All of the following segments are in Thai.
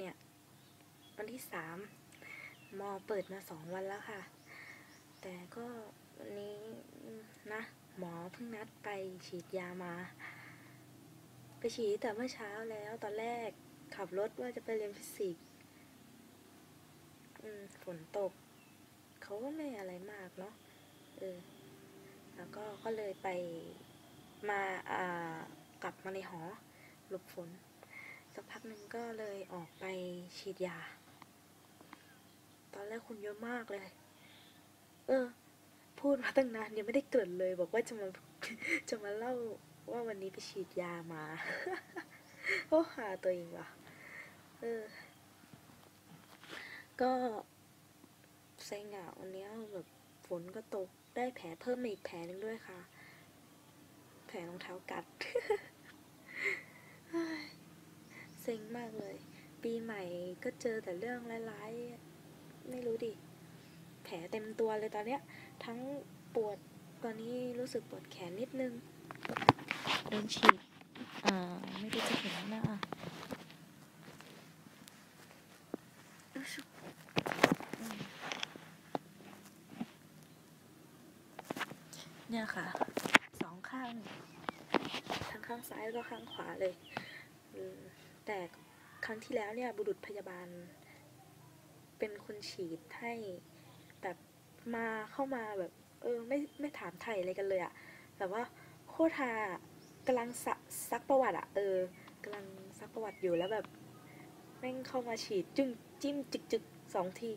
เนี่ย วันที่สามมอเปิดมาสองวันแล้วค่ะ แต่ก็วันนี้นะ หมอเพิ่งนัดไปฉีดยามา ไปฉีดแต่เมื่อเช้าแล้วตอนแรกขับรถว่าจะไปเรียนฟิสิกส์ฝนตก เขาก็ไม่อะไรมากเนาะเออแล้วก็ก็เลยไปมาอ่ากลับมาในหอหลบฝน สักพักหนึ่งก็เลยออกไปฉีดยา ตอนแรกคนเยอะมากเลย เออ พูดมาตั้งนานยังไม่ได้เกิดเลย บอกว่าจะมาจะมาเล่าว่าวันนี้ไปฉีดยามาโอ้หาตัวเองว่ะ เออ ก็เซ็งอะวันนี้แบบฝนก็ตกได้แผลเพิ่มมาอีกแผลหนึ่งด้วยค่ะ แผลรองเท้ากัด เฮ้ยเซ็งมากเลย ปีใหม่ก็เจอแต่เรื่องร้ายๆ ไม่รู้ดิ แผลเต็มตัวเลยตอนเนี้ย ทั้งปวดตอนนี้รู้สึกปวดแขนนิดนึง โดนฉีด อ่า ไม่ได้จะเห็นหน้าอุ๊ยชุบอืมเนี่ยค่ะ สองข้าง ทั้งข้างซ้ายแล้วก็ข้างขวาเลย อืม แต่ครั้งที่แล้วเนี่ยบุรุษพยาบาล เป็นคนฉีดให้แบบมาเข้ามาแบบเออไม่ไม่ถามไถ่อะไรกันเลยอะแบบว่าโคตรฮากำลังซักประวัติอะเออกำลังซักประวัติอยู่แล้วแบบแม่งเข้ามาฉีดจึ้งจิ้มจึกจึกสองที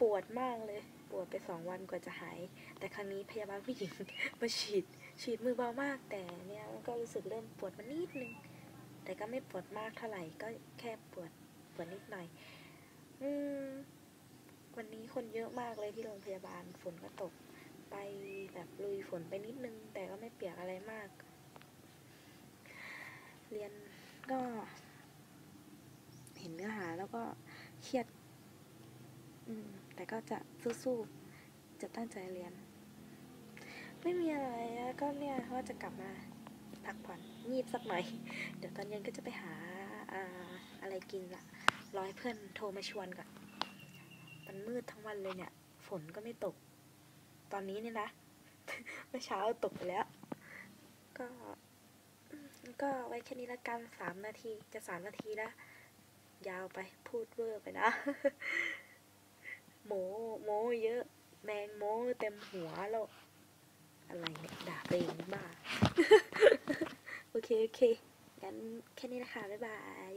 ปวดมากเลย ปวดไปสองวันกว่าจะหาย แต่ครั้งนี้พยาบาลผู้หญิงมาฉีดฉีดมือเบามากแต่เนี่ยมันก็รู้สึกเริ่มปวดมานิดนึง ไม่ปวดมากเท่าไหร่ก็แค่ปวดปวดนิดหน่อย อืม วันนี้คนเยอะมากเลยที่โรงพยาบาลฝนก็ตก ไปแบบลุยฝนไปนิดนึง แต่ก็ไม่เปียกอะไรมาก เรียนก็ เห็นเนื้อหาแล้วก็เครียด อืม แต่ก็จะสู้ๆจะตั้งใจเรียน ไม่มีอะไรก็เนี่ยว่าจะกลับมา พักผ่อนงีบสักหน่อย เดี๋ยวตอนเย็นก็จะไปหาอ่าอะไรกินละรอให้เพื่อนโทรมาชวนก่อนมันมืดทั้งวันเลยเนี่ย ฝนก็ไม่ตก ตอนนี้นี่นะเมื่อเช้าตกไปแล้ว ก็ ก็ไว้แค่นี้ละกันสามนาทีจะสามนาทีล้วยาวไปพูดเวอร์ไปนะ โมโมเยอะแมงโมเต็มหัวแล้วอะไรเนี่ยด่าเองบ้า เค โอเค งั้นแค่นี้นะคะ บ๊ายบาย